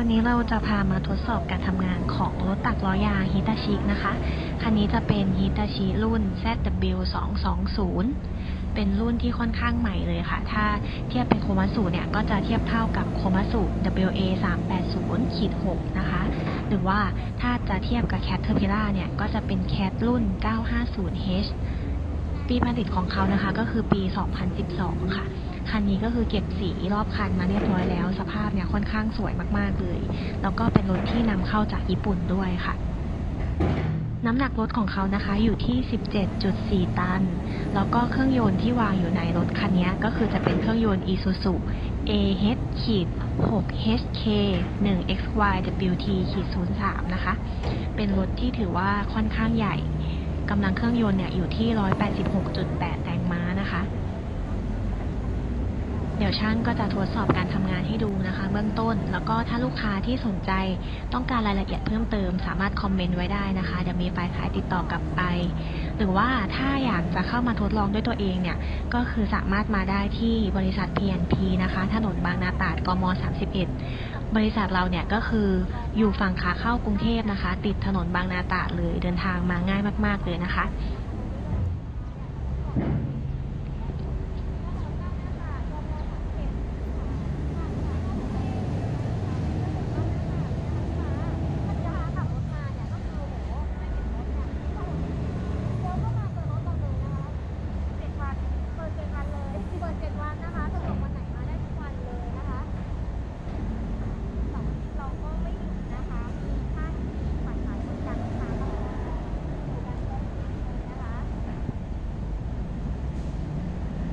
วันนี้เราจะพามาทดสอบการทำงานของรถตักล้อยางฮิตาชินะคะ คันนี้จะเป็นฮิตาชิรุ่น ZW220 เป็นรุ่นที่ค่อนข้างใหม่เลยค่ะ ถ้าเทียบเป็นโคมัสุเนี่ย ก็จะเทียบเท่ากับโคมัสุ WA 380ขีด6นะคะ หรือว่าถ้าจะเทียบกับ Caterpillar เนี่ย ก็จะเป็น Cat รุ่น 950H ปีผลิตของเขานะคะ ก็คือปี 2012 ค่ะ คันนี้ก็คือเก็บสีรอบคันมาเรียบร้อยแล้ว สภาพเนี่ยค่อนข้างสวยมากๆเลย แล้วก็เป็นรถที่นำเข้าจากญี่ปุ่นด้วยค่ะน้ำหนักรถของเขานะคะอยู่ที่ 17.4 ตัน แล้วก็เครื่องยนต์ที่วางอยู่ในรถคันนี้ก็คือจะเป็นเครื่องยนต์ Isuzu AH ขีด 6HK 1XY WT ขีด03 นะคะ เป็นรถที่ถือว่าค่อนข้างใหญ่ กำลังเครื่องยนต์เนี่ยอยู่ที่ 186.8 แรงม้านะคะ เดี๋ยวช่างก็จะทดสอบการทำงานให้ดูนะคะ เบื้องต้น แล้วก็ถ้าลูกค้าที่สนใจต้องการรายละเอียดเพิ่มเติม สามารถคอมเมนต์ไว้ได้นะคะ เดี๋ยวมีปลายขายติดต่อกลับไป หรือว่าถ้าอยากจะเข้ามาทดลองด้วยตัวเองเนี่ย ก็คือสามารถมาได้ที่บริษัท PNP นะคะ ถนนบางนาตราดกม 31 บริษัทเราเนี่ยก็คืออยู่ฝั่งขาเข้ากรุงเทพนะคะ ติดถนนบางนาตราดเลยเดินทางมาง่ายมาก ๆเลยนะคะ